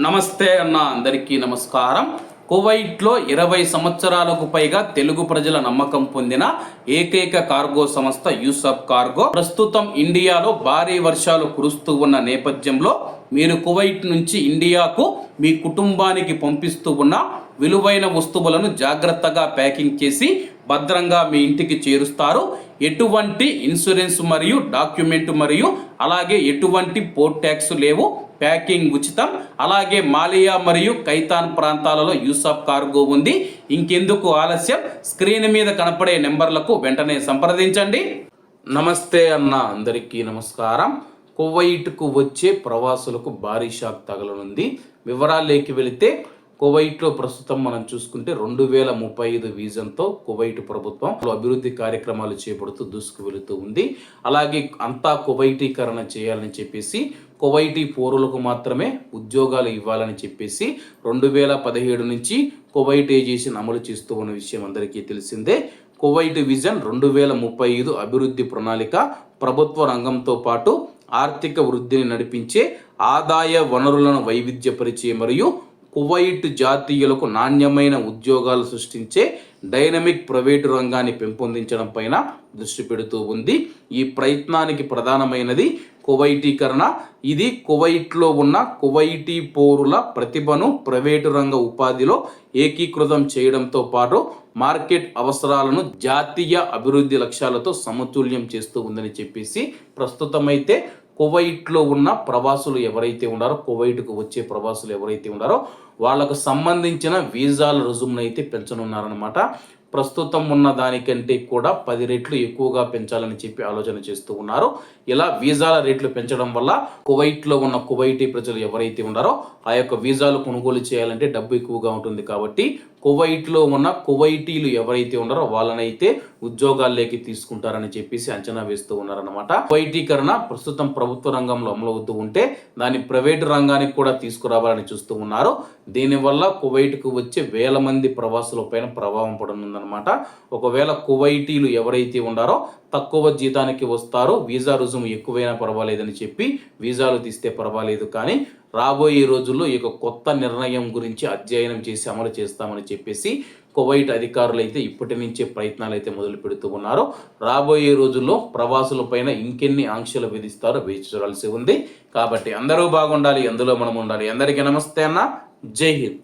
నమస్తే అన్న అందరికీ నమస్కారం. కువైట్లో ఇరవై సంవత్సరాలకు పైగా తెలుగు ప్రజల నమ్మకం పొందిన ఏకైక కార్గో సంస్థ యూసఫ్ కార్గో. ప్రస్తుతం ఇండియాలో భారీ వర్షాలు కురుస్తూ ఉన్న నేపథ్యంలో మీరు కువైట్ నుంచి ఇండియాకు మీ కుటుంబానికి పంపిస్తూ ఉన్న విలువైన వస్తువులను జాగ్రత్తగా ప్యాకింగ్ చేసి భద్రంగా మీ ఇంటికి చేరుస్తారు. ఎటువంటి ఇన్సూరెన్స్ మరియు డాక్యుమెంట్ మరియు అలాగే ఎటువంటి పోర్ట్ ట్యాక్స్ లేవు. ప్యాకింగ్ ఉచితం. అలాగే మాలియా మరియు కైతాన్ ప్రాంతాలలో యూస్ ఆఫ్ కార్గో ఉంది. ఇంకెందుకు ఆలస్యం? స్క్రీన్ మీద కనపడే నెంబర్లకు వెంటనే సంప్రదించండి. నమస్తే అన్న అందరికీ నమస్కారం. కువైట్కు వచ్చే ప్రవాసులకు భారీ షాక్ తగలనుంది. వివరాల్లోకి వెళితే కువైట్లో ప్రస్తుతం మనం చూసుకుంటే రెండు వేల ముప్పై ఐదు విజన్తో కువైట్ ప్రభుత్వం అభివృద్ధి కార్యక్రమాలు చేపడుతూ దూసుకు వెళుతూ ఉంది. అలాగే అంతా కువైటీకరణ చేయాలని చెప్పేసి కువైటీ పౌరులకు మాత్రమే ఉద్యోగాలు ఇవ్వాలని చెప్పేసి రెండు వేల పదిహేడు నుంచి కువైటైజేషన్ అమలు చేస్తూ ఉన్న విషయం అందరికీ తెలిసిందే. కువైట్ విజన్ రెండు వేల ముప్పై ఐదు అభివృద్ధి ప్రణాళిక ప్రభుత్వ రంగంతో పాటు ఆర్థిక వృద్ధిని నడిపించే ఆదాయ వనరులను వైవిధ్యపరిచే మరియు కువైట్ జాతీయులకు నాణ్యమైన ఉద్యోగాలు సృష్టించే డైనమిక్ ప్రైవేటు రంగాన్ని పెంపొందించడం పైన దృష్టి పెడుతూ ఉంది. ఈ ప్రయత్నానికి ప్రధానమైనది కువైటీకరణ. ఇది కువైట్లో ఉన్న కువైటీ పౌరుల ప్రతిభను ప్రైవేటు రంగ ఉపాధిలో ఏకీకృతం చేయడంతో పాటు మార్కెట్ అవసరాలను జాతీయ అభివృద్ధి లక్ష్యాలతో సమతుల్యం చేస్తూ ఉందని చెప్పేసి ప్రస్తుతమైతే కువైట్లో ఉన్న ప్రవాసులు ఎవరైతే ఉన్నారో కువైట్కు వచ్చే ప్రవాసులు ఎవరైతే ఉన్నారో వాళ్ళకు సంబంధించిన వీసాల రుజుమును అయితే పెంచనున్నారనమాట ప్రస్తుతం ఉన్న దానికంటే కూడా పది రెట్లు ఎక్కువగా పెంచాలని చెప్పి ఆలోచన చేస్తూ ఉన్నారు. ఇలా వీసాల రేట్లు పెంచడం వల్ల కువైట్లో ఉన్న కువైటీ ప్రజలు ఎవరైతే ఉన్నారో ఆ యొక్క వీసాలు కొనుగోలు చేయాలంటే డబ్బు ఎక్కువగా ఉంటుంది కాబట్టి కువైట్లో ఉన్న కువైటీలు ఎవరైతే ఉన్నారో వాళ్ళనైతే ఉద్యోగాల్లోకి తీసుకుంటారని చెప్పేసి అంచనా వేస్తూ ఉన్నారనమాట కువైటీకరణ ప్రస్తుతం ప్రభుత్వ రంగంలో అమలవుతూ ఉంటే దాన్ని ప్రైవేటు రంగానికి కూడా తీసుకురావాలని చూస్తూ ఉన్నారు. దీనివల్ల కువైట్కు వచ్చే వేల మంది ప్రవాసుల పైన ప్రభావం అనమాట ఒకవేళ కువైటీలు ఎవరైతే ఉన్నారో తక్కువ జీతానికి వస్తారో వీసా రుజుము ఎక్కువైనా పర్వాలేదని చెప్పి వీసాలు తీస్తే పర్వాలేదు. కానీ రాబోయే రోజుల్లో ఈ కొత్త నిర్ణయం గురించి అధ్యయనం చేసి అమలు చేస్తామని చెప్పేసి కువైట్ అధికారులు అయితే ఇప్పటి నుంచే ప్రయత్నాలు అయితే మొదలు పెడుతూ ఉన్నారు. రాబోయే రోజుల్లో ప్రవాసుల పైన ఇంకెన్ని ఆంక్షలు విధిస్తారో వేచి చూడాల్సి ఉంది. కాబట్టి అందరూ బాగుండాలి అందులో మనం ఉండాలి. అందరికీ నమస్తే అన్న. జై హింద్.